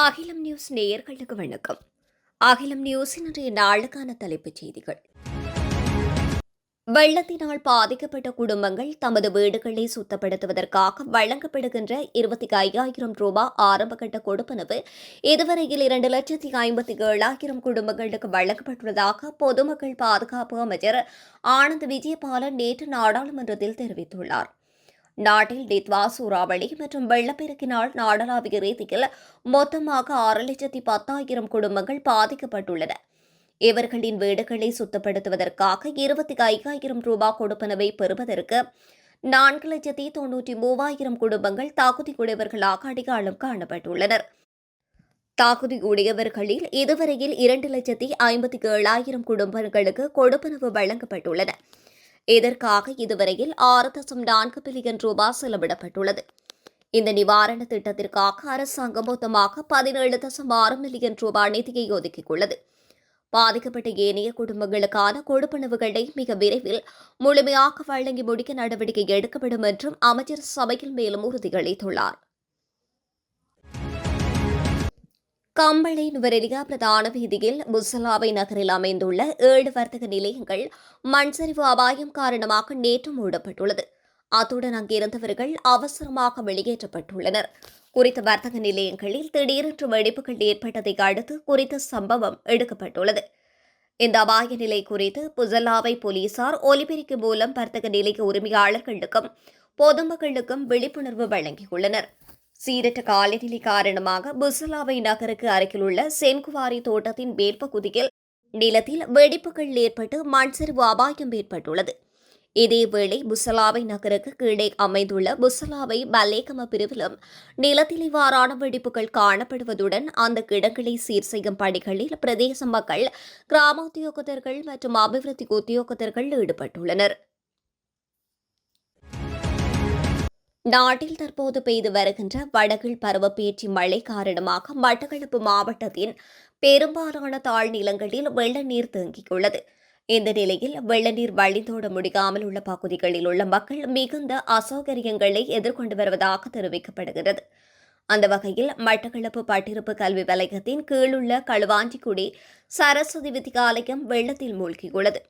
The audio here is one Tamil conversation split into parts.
அகிலம் நியூஸ் நேயர்களுக்கு வணக்கம். அகிலம் நியூஸின் இன்றைய நாளுக்கான தலைப்புச் செய்திகள். வெள்ளத்தினால் பாதிக்கப்பட்ட குடும்பங்கள் தமது வீடுகளை சுத்தப்படுத்துவதற்காக வழங்கப்படுகின்ற இருபத்தி ஐயாயிரம் ரூபாய் ஆரம்பகட்ட கொடுப்பனவு இதுவரையில் இரண்டு லட்சத்தி ஐம்பத்தி ஏழாயிரம் குடும்பங்களுக்கு வழங்கப்பட்டுள்ளதாக பொதுமக்கள் பாதுகாப்பு அமைச்சர் ஆனந்த் விஜயபாலன் நேற்று நாடாளுமன்றத்தில் தெரிவித்துள்ளார். நாட்டில் டித்வா சூறாவளி மற்றும் வெள்ளப்பெருக்கினால் நாடளாவிய ரீதியில் மொத்தமாக ஆறு லட்சத்தி பத்தாயிரம் குடும்பங்கள் பாதிக்கப்பட்டுள்ளன. இவர்களின் வீடுகளை சுத்தப்படுத்துவதற்காக இருபத்தி ஐயாயிரம் ரூபாய் கொடுப்பனவை பெறுவதற்கு நான்கு லட்சத்தி தொன்னூற்றி மூவாயிரம் குடும்பங்கள் தகுதியுடையவர்களாக அடையாளம் காணப்பட்டுள்ளனர். தகுதி உடையவர்களில் இதுவரையில் இரண்டு லட்சத்தி ஐம்பத்தி ஏழாயிரம் குடும்பங்களுக்கு கொடுப்பனவு வழங்கப்பட்டுள்ளன. இதற்காக இதுவரையில் ஆறு தசம் நான்கு பில்லியன் ரூபாய் செலவிடப்பட்டுள்ளது? இந்த நிவாரண திட்டத்திற்காக அரசாங்கம் மொத்தமாக பதினேழு தசம் ஆறு மில்லியன் ரூபாய் நிதியை ஒதுக்கியுள்ளது. பாதிக்கப்பட்ட ஏனைய குடும்பங்களுக்கான கொடுப்பனவுகளை மிக விரைவில் முழுமையாக வழங்கி முடிக்க நடவடிக்கை எடுக்கப்படும் என்றும் அமைச்சர் சபையில் மேலும் உறுதியளித்துள்ளார். கம்பளை நுவரெலியா பிரதான வீதியில் முசலாவை நகரில் அமைந்துள்ள ஏழு வர்த்தக நிலையங்கள் மண்சரிவு அபாயம் காரணமாக நேற்று மூடப்பட்டுள்ளது. அத்துடன் அங்கிருந்தவர்கள் அவசரமாக வெளியேற்றப்பட்டுள்ளனர். குறித்த வர்த்தக நிலையங்களில் திடீரென்று வெடிப்புகள் ஏற்பட்டதை அடுத்து குறித்த சம்பவம் எடுக்கப்பட்டுள்ளது. இந்த அபாய நிலை குறித்து புசலாவை போலீசார் ஒலிபெருக்கி மூலம் வர்த்தக நிலைய உரிமையாளர்களுக்கும் பொதுமக்களுக்கும் விழிப்புணர்வு வழங்கியுள்ளனர். சீரற்ற காலநிலை காரணமாக புசலாவை நகருக்கு அருகிலுள்ள சென்குவாரி தோட்டத்தின் மேற்பகுதியில் நிலத்தில் வெடிப்புகள் ஏற்பட்டு மண்சரிவு அபாயம் ஏற்பட்டுள்ளது. இதேவேளை புசலாவை நகருக்கு கீழே அமைந்துள்ள புசலாவை மலேகம பிரிவிலும் நிலத்தில் இவ்வாறான வெடிப்புகள் காணப்படுவதுடன் அந்த கிடங்களை சீர் செய்யும் பணிகளில் பிரதேச மக்கள் கிராம உத்தியோகத்தர்கள் மற்றும் அபிவிருத்தி உத்தியோகத்தர்கள் ஈடுபட்டுள்ளனர். நாட்டில் தற்போது பெய்து வருகின்ற வடகிழ் பருவப்பேற்றி மழை காரணமாக மட்டக்களப்பு மாவட்டத்தின் பெரும்பாலான தாழ்நிலங்களில் வெள்ள நீர் தேங்கியுள்ளது. இந்த நிலையில் வெள்ளநீர் வழிந்தோட முடியாமல் உள்ள பகுதிகளில் உள்ள மக்கள் மிகுந்த அசௌகரியங்களை எதிர்கொண்டு வருவதாக தெரிவிக்கப்படுகிறது. அந்த வகையில் மட்டக்களப்பு பட்டிருப்பு கல்வி வலயத்தின் கீழுள்ள களுவாஞ்சிக்குடி சரஸ்வதி வித்தியாலயம் வெள்ளத்தில் மூழ்கியுள்ளது.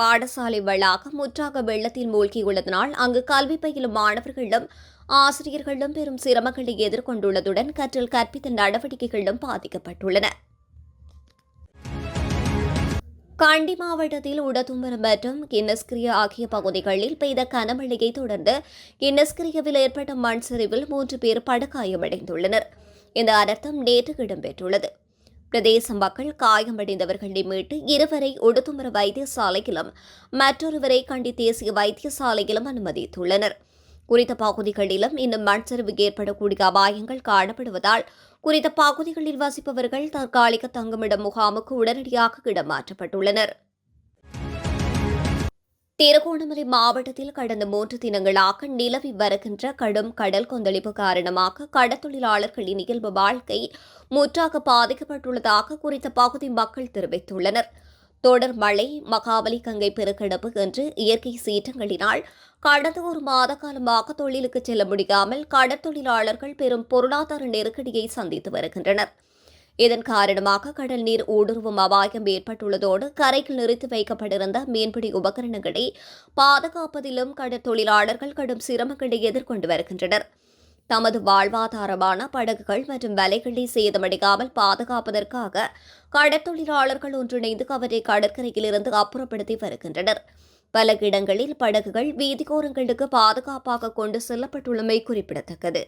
பாடசாலை வளாகம் முற்றாக வெள்ளத்தில் மூழ்கியுள்ளதனால் அங்கு கல்வி பயிலும் மாணவர்களும் ஆசிரியர்களும் பெரும் சிரமங்களை எதிர்கொண்டுள்ளதுடன் கற்றல் கற்பித்த நடவடிக்கைகளும் பாதிக்கப்பட்டுள்ளன. கண்டி மாவட்டத்தில் உடதும்பரம் மற்றும் கின்னஸ்கிரியா ஆகிய பகுதிகளில் பெய்த கனமழையை தொடர்ந்து கின்னஸ்கிரியாவில் ஏற்பட்ட மண் சரிவில் மூன்று பேர் படுகாயமடைந்துள்ளனர். இந்த அனர்த்தம் நேற்று இடம்பெற்றுள்ளது. பிரதேச மக்கள் காயமடைந்தவர்களை மீட்டு இருவரை உடுத்துமர வைத்தியசாலையிலும் மற்றொருவரை கண்டி தேசிய வைத்தியசாலையிலும் அனுமதித்துள்ளனர். குறித்த பகுதிகளிலும் இன்னும் மண்சரிவு ஏற்படக்கூடிய அபாயங்கள் காணப்படுவதால் குறித்த பகுதிகளில் வசிப்பவர்கள் தற்காலிக தங்குமிடம் முகாமுக்கு உடனடியாக இடமாற்றப்பட்டுள்ளனர் திருகோணமலை மாவட்டத்தில் கடந்த மூன்று தினங்களாக நிலவி வருகின்ற கடும் கடல் கொந்தளிப்பு காரணமாக கடற்தொழிலாளர்களின் இயல்பு வாழ்க்கை முற்றாக பாதிக்கப்பட்டுள்ளதாக குறித்த பகுதி மக்கள் தெரிவித்துள்ளனர். தொடர் மழை மகாபலி கங்கை பெருக்கெடுப்பு என்று இயற்கை சீற்றங்களினால் கடந்த ஒரு மாத காலமாக தொழிலுக்கு செல்ல முடியாமல் கடற்தொழிலாளர்கள் பெரும் பொருளாதார நெருக்கடியை சந்தித்து வருகின்றனர். இதன் காரணமாக கடல் நீர் ஊடுருவும் அபாயம் ஏற்பட்டுள்ளதோடு கரைக்கு நிறுத்தி வைக்கப்பட்டிருந்த மீன்பிடி உபகரணங்களை பாதுகாப்பதிலும் கடற்தொழிலாளர்கள் கடும் சிரமங்களை எதிர்கொண்டு வருகின்றனர். தமது வாழ்வாதாரமான படகுகள் மற்றும் வலைகளை சேதமடையாமல் பாதுகாப்பதற்காக கடற்தொழிலாளர்கள் ஒன்றிணைந்து அவற்றை கடற்கரையிலிருந்து அப்புறப்படுத்தி வருகின்றனர். பல இடங்களில் படகுகள் வீதிகோரங்களுக்கு பாதுகாப்பாக கொண்டு செல்லப்பட்டுள்ளமை குறிப்பிடத்தக்கது.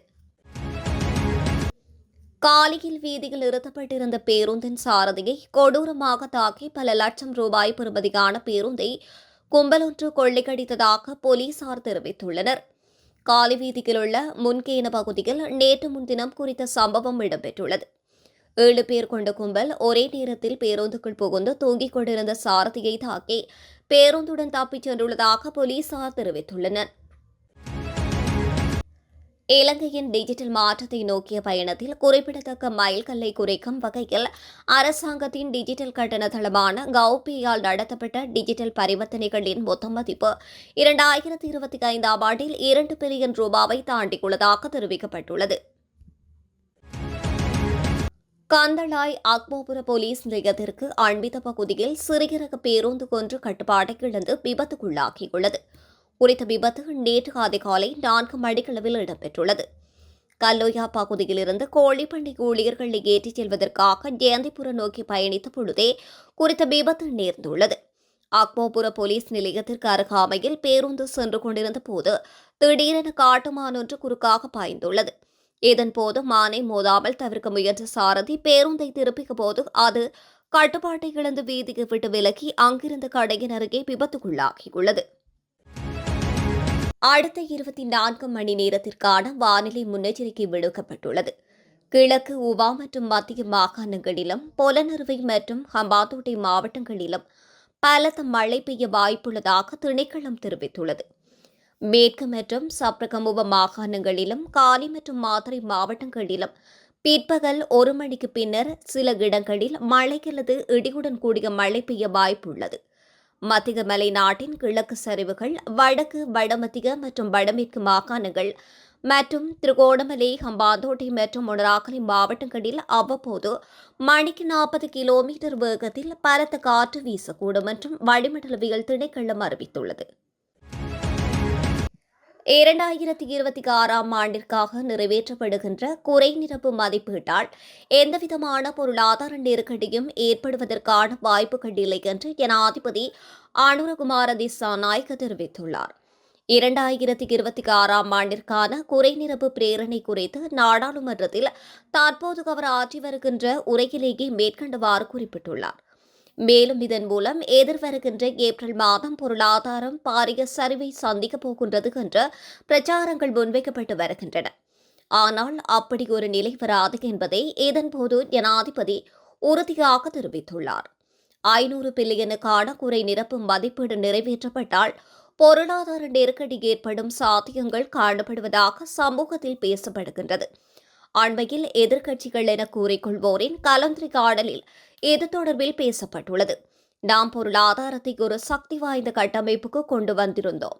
காலையில் வீதியில் நிறுத்தப்பட்டிருந்த பேருந்தின் சாரதியை கொடூரமாக தாக்கி பல லட்சம் ரூபாய் பெறுமதியான பேருந்தை கும்பலொன்று கொள்ளையடித்ததாக போலீசார் தெரிவித்துள்ளனர். காலி வீதியில் உள்ள முன்கேன பகுதியில் நேற்று முன்தினம் குறித்த சம்பவம் இடம்பெற்றுள்ளது. ஏழு பேர் கொண்ட கும்பல் ஒரே நேரத்தில் பேருந்துக்குள் புகுந்து தூங்கிக் கொண்டிருந்த சாரதியை தாக்கி பேருந்துடன் தப்பிச் சென்றுள்ளதாக போலீசார் தெரிவித்துள்ளனர். இலங்கையின் டிஜிட்டல் மாற்றத்தை நோக்கிய பயணத்தில் குறிப்பிடத்தக்க மைல்கல்லை குறைக்கும் வகையில் அரசாங்கத்தின் டிஜிட்டல் கட்டண தளமான கௌபியால் நடத்தப்பட்ட டிஜிட்டல் பரிவர்த்தனைகளின் மொத்த மதிப்பு இரண்டாயிரத்தி இருபத்தி ஐந்தாம் ஆண்டில் இரண்டு பில்லியன் ரூபாவை தாண்டியுள்ளதாக தெரிவிக்கப்பட்டுள்ளது. கந்தளாய் அக்போபுர போலீஸ் நிலையத்திற்கு அண்மித்த பகுதியில் சிறிய ரக பேருந்து கொன்று கட்டுப்பாட்டை இழந்து விபத்துக்குள்ளாகியுள்ளது. குறித்த விபத்து நேற்று அதிகாலை நான்கு மணிக்களவில் இடம்பெற்றுள்ளது. கல்லோயா பகுதியிலிருந்து கோழிப்பண்ணை ஊழியர்களை ஏற்றிச் செல்வதற்காக ஜெயந்திபுரம் நோக்கி பயணித்த பொழுதே குறித்த விபத்து நேர்ந்துள்ளது. அக்போபுர போலீஸ் நிலையத்திற்கு அருகாமையில் பேருந்து சென்று கொண்டிருந்த போது திடீரென காட்டுமான் ஒன்று குறுக்காக பாய்ந்துள்ளது. இதன்போது மானை மோதாமல் தவிர்க்க முயன்ற சாரதி பேருந்தை திருப்பிய போது அது கட்டுப்பாட்டை இழந்து வீதிக்கு விட்டு விலகி அங்கிருந்த கடையின் அருகே விபத்துக்குள்ளாகியுள்ளது. அடுத்த இருபத்தி நான்கு மணி நேரத்திற்கான வானிலை முன்னெச்சரிக்கை விடுக்கப்பட்டுள்ளது. கிழக்கு உவா மற்றும் மத்திய மாகாணங்களிலும் பொலனறுவை மற்றும் ஹம்பாந்தோட்டை மாவட்டங்களிலும் பலத்த மழை பெய்ய வாய்ப்புள்ளதாக திணைக்களம் தெரிவித்துள்ளது. மேற்கு மற்றும் சப்ரகமுவ மாகாணங்களிலும் காலி மற்றும் மாத்திரை மாவட்டங்களிலும் பிற்பகல் ஒரு மணிக்கு பின்னர் சில இடங்களில் மழை அல்லது இடியுடன் கூடிய மழை பெய்ய வாய்ப்புள்ளது. மத்திய மலை நாட்டின் கிழக்கு சரிவுகள் வடக்கு வடமத்திய மற்றும் வடமேற்கு மாகாணங்கள் மற்றும் திருகோணமலை ஹம்பாந்தோட்டை மற்றும் முனராக்கலை மாவட்டங்களில் அவ்வப்போது மணிக்கு நாற்பது கிலோமீட்டர் வேகத்தில் பலத்த காற்று வீசக்கூடும் என்றும் வளிமண்டலவியல் திணைக்களம் அறிவித்துள்ளது. இரண்டாயிரத்தி இருபத்தி ஆறாம் ஆண்டிற்காக நிறைவேற்றப்படுகின்ற குறை நிரப்பு மதிப்பீட்டால் எந்தவிதமான பொருளாதார நெருக்கடியும் ஏற்படுவதற்கான வாய்ப்புகள் இல்லை என்று ஜனாதிபதி அனுரகுமார திசாநாயக்க தெரிவித்துள்ளார். இரண்டாயிரத்தி இருபத்தி ஆறாம் ஆண்டிற்கான குறை நிரப்பு பிரேரணை குறித்து நாடாளுமன்றத்தில் தற்போது அவர் ஆற்றி வருகின்ற உரையிலேயே மேற்கண்டவாறு குறிப்பிட்டுள்ளார். மேலும் இதன் மூலம் எதிர்வருகின்ற ஏப்ரல் மாதம் பொருளாதாரம் பாரிய சரிவை சந்திக்கப் போகின்றது என்ற பிரச்சாரங்கள் முன்வைக்கப்பட்டு வருகின்றன. ஆனால் அப்படி ஒரு நிலை வராது என்பதை இதன்போது ஜனாதிபதி உறுதியாக தெரிவித்துள்ளார். ஐநூறு பில்லியனுக்கான குறை நிரப்பும் மதிப்பீடு நிறைவேற்றப்பட்டால் பொருளாதார நெருக்கடி ஏற்படும் சாத்தியங்கள் காணப்படுவதாக சமூகத்தில் பேசப்படுகின்றது. அண்மையில் எதிர்க்கட்சிகள் என கூறிக்கொள்வோரின் கலந்துரையாடலில் இது தொடர்பில் பேசப்பட்டுள்ளது? நாம் பொருளாதாரத்தை ஒரு சக்தி வாய்ந்த கட்டமைப்புக்கு கொண்டு வந்திருந்தோம்.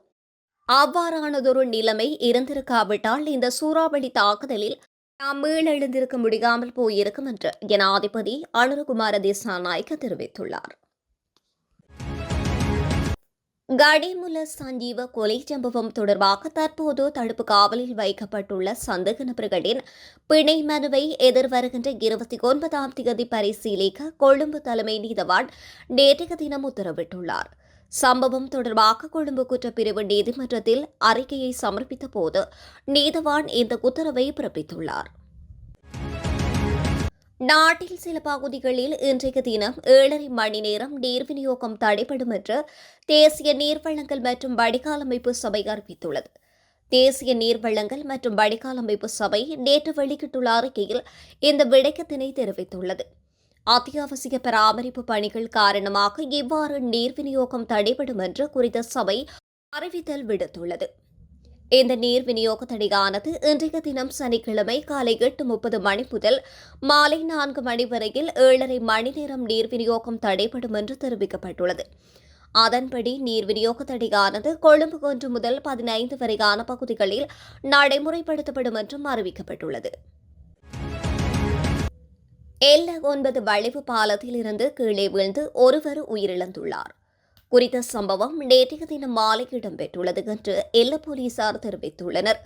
அவ்வாறானதொரு நிலைமை இருந்திருக்காவிட்டால் இந்த சூறாவளி தாக்குதலில் நாம் மீளெழுந்திருக்க முடியாமல் போயிருக்கும் என்று ஜனாதிபதி அனுரகுமார தேசாநாயக்க தெரிவித்துள்ளார். கடிமுல சஞ்சீவ கொலை சம்பவம் தொடர்பாக தற்போது தடுப்பு காவலில் வைக்கப்பட்டுள்ள சந்தேக நபர்களின் பிணை மனுவை எதிர்வருகின்ற இருபத்தி ஒன்பதாம் தேதி பரிசீலிக்க கொழும்பு தலைமை நீதவான் நேற்றைய தினம் உத்தரவிட்டுள்ளார். சம்பவம் தொடர்பாக கொழும்பு குற்றப்பிரிவு நீதிமன்றத்தில் அறிக்கையை சமர்ப்பித்த போது நீதவான் இந்த உத்தரவை பிறப்பித்துள்ளார். நாட்டில் சில பகுதிகளில் இன்றைய தினம் ஏழரை மணி நேரம் நீர் விநியோகம் தடைபடும் என்று தேசிய நீர்வளங்கள் மற்றும் வடிகால் அமைப்பு சபை அறிவித்துள்ளது. தேசிய நீர்வளங்கள் மற்றும் வடிகால் அமைப்பு சபை நேற்று வெளியிட்டுள்ள அறிக்கையில் இந்த விடயத்தினை தெரிவித்துள்ளது. அத்தியாவசிய பராமரிப்பு பணிகள் காரணமாக இவ்வாறு நீர் விநியோகம் தடைபடும் என்று குறித்த சபை அறிவித்தல் விடுத்துள்ளது. இந்த நீர் விநியோக தடையானது இன்றைய தினம் சனிக்கிழமை காலை எட்டு முப்பது மணி முதல் மாலை நான்கு மணி வரையில் ஏழரை மணி நேரம் நீர் விநியோகம் தடைபடும் என்று தெரிவிக்கப்பட்டுள்ளது. அதன்படி நீர் விநியோக தடையானது கொழும்பு ஒன்று முதல் பதினைந்து வரையான பகுதிகளில் நடைமுறைப்படுத்தப்படும் என்றும் அறிவிக்கப்பட்டுள்ளது. எல்ல ஒன்பது வளைவு பாலத்தில் இருந்து கீழே விழுந்து ஒருவர் உயிரிழந்துள்ளார். குறித்த சம்பவம் நேற்றைய தினம் மாலை இடம்பெற்றுள்ளது என்று எல்ல போலீசார் தெரிவித்துள்ளனர்.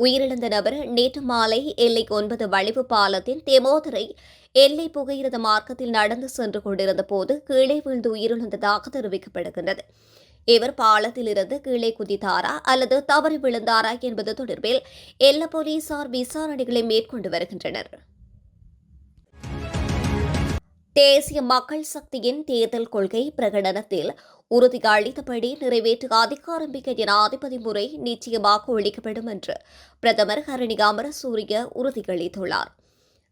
உயிரிழந்த நபர் நேற்று மாலை எல்லை ஒன்பது வளைவு பாலத்தின் தெமோதரை எல்லை புகையிரத மார்க்கத்தில் நடந்து சென்று கொண்டிருந்த போது கீழே விழுந்து உயிரிழந்ததாக தெரிவிக்கப்படுகின்றது. இவர் பாலத்திலிருந்து கீழே குதித்தாரா அல்லது தவறி விழுந்தாரா என்பது தொடர்பில் எல்ல போலீசார் விசாரணைகளை மேற்கொண்டு வருகின்றனர். தேசிய மக்கள் சக்தியின் தேர்தல் கொள்கை பிரகடனத்தில் உறுதி அளித்தபடி நிறைவேற்ற அதிகாரமிக்க ஜனாதிபதி முறை நிச்சயமாக ஒழிக்கப்படும் என்று பிரதமர் ஹரணி அமரசூரிய உறுதியளித்துள்ளார்.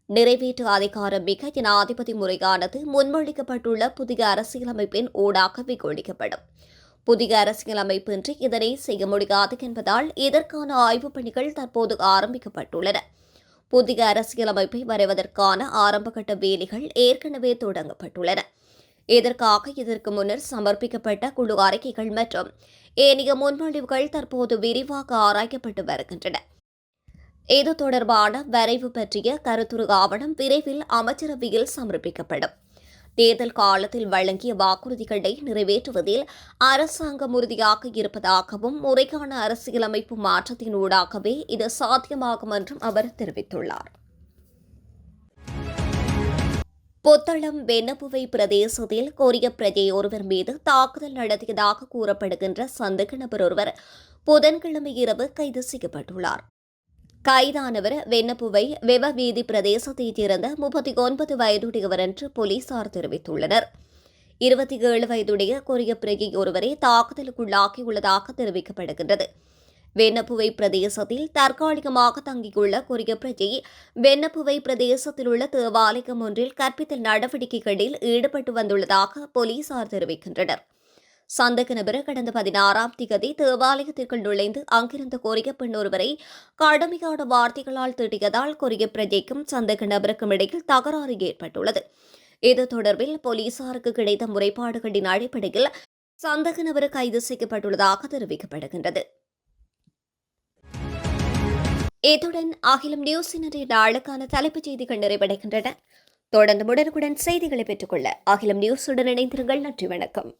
நிறைவேற்று அதிகாரம் மிக ஜனாதிபதி முறையானது முன்மொழிக்கப்பட்டுள்ள புதிய அரசியலமைப்பின் ஊடாக விகொழிக்கப்படும் புதிய அரசியலமைப்பின்றி இதனை செய்ய முடியாது என்பதால் இதற்கான ஆய்வுப் பணிகள் தற்போது ஆரம்பிக்கப்பட்டுள்ளன. புதிய அரசியலமைப்பை வரைவதற்கான ஆரம்பகட்ட வேலைகள் ஏற்கனவே தொடங்கப்பட்டுள்ளன. இதற்காக இதற்கு முன்னர் சமர்ப்பிக்கப்பட்ட குழு அறிக்கைகள் மற்றும் ஏனைய முன்மொழிவுகள் தற்போது விரிவாக ஆராயப்பட்டு வருகின்றன. இது தொடர்பான வரைவு பற்றிய கருத்துரு ஆவணம் விரைவில் அமைச்சரவையில் சமர்ப்பிக்கப்படும். தேர்தல் காலத்தில் வழங்கிய வாக்குறுதிகளை நிறைவேற்றுவதில் அரசாங்கம் உறுதியாக இருப்பதாகவும் முறைக்கான அரசியலமைப்பு மாற்றத்தினூடாகவே இது சாத்தியமாகும் என்றும் அவர் தெரிவித்துள்ளார். புத்தளம் வெண்ணப்புவை பிரதேசத்தில் கொரிய பிரஜை ஒருவர் மீது தாக்குதல் நடத்தியதாக கூறப்படுகின்ற சந்தேக நபர் ஒருவர் புதன்கிழமை இரவு கைது செய்யப்பட்டுள்ளார். கைதானவர் வெண்ணப்புவை வெவ வீதி பிரதேசத்தைச் சேர்ந்த முப்பத்தி ஒன்பது வயதுடையவர் என்று போலீசார் தெரிவித்துள்ளனர். இருபத்தி ஏழு வயதுடைய கொரிய பிரஜை ஒருவரை தாக்குதலுக்குள்ளாக்கியுள்ளதாக தெரிவிக்கப்படுகின்றது. வெண்ணப்புவை பிரதேசத்தில் தற்காலிகமாக தங்கியுள்ள கொரிய பிரஜை வெண்ணப்புவை பிரதேசத்தில் உள்ள தேவாலயம் ஒன்றில் கற்பித்தல் நடவடிக்கைகளில் ஈடுபட்டு வந்துள்ளதாக போலீசார் தெரிவிக்கின்றனர். சந்தேக நபர் கடந்த பதினாறாம் திகதி தேவாலயத்திற்குள் நுழைந்து அங்கிருந்த கொரிய பெண் ஒருவரை கடுமையான வார்த்தைகளால் திட்டியதால் கொரிய பிரஜைக்கும் சந்தேக நபருக்கும் இடையில் தகராறு ஏற்பட்டுள்ளது. இது தொடர்பில் போலீசாருக்கு கிடைத்த முறைப்பாடுகளின் அடிப்படையில் சந்தேக நபர் கைது செய்யப்பட்டுள்ளதாக தெரிவிக்கப்படுகின்றது. இத்துடன் அகிலம் நியூஸின் இன்றைய நாளுக்கான தலைப்புச் செய்திகள் நிறைவடைகின்றன. தொடர்ந்து உடனுக்குடன் செய்திகளை பெற்றுக்கொள்ள அகிலம் நியூஸுடன் இணைந்திருங்கள். நன்றி வணக்கம்.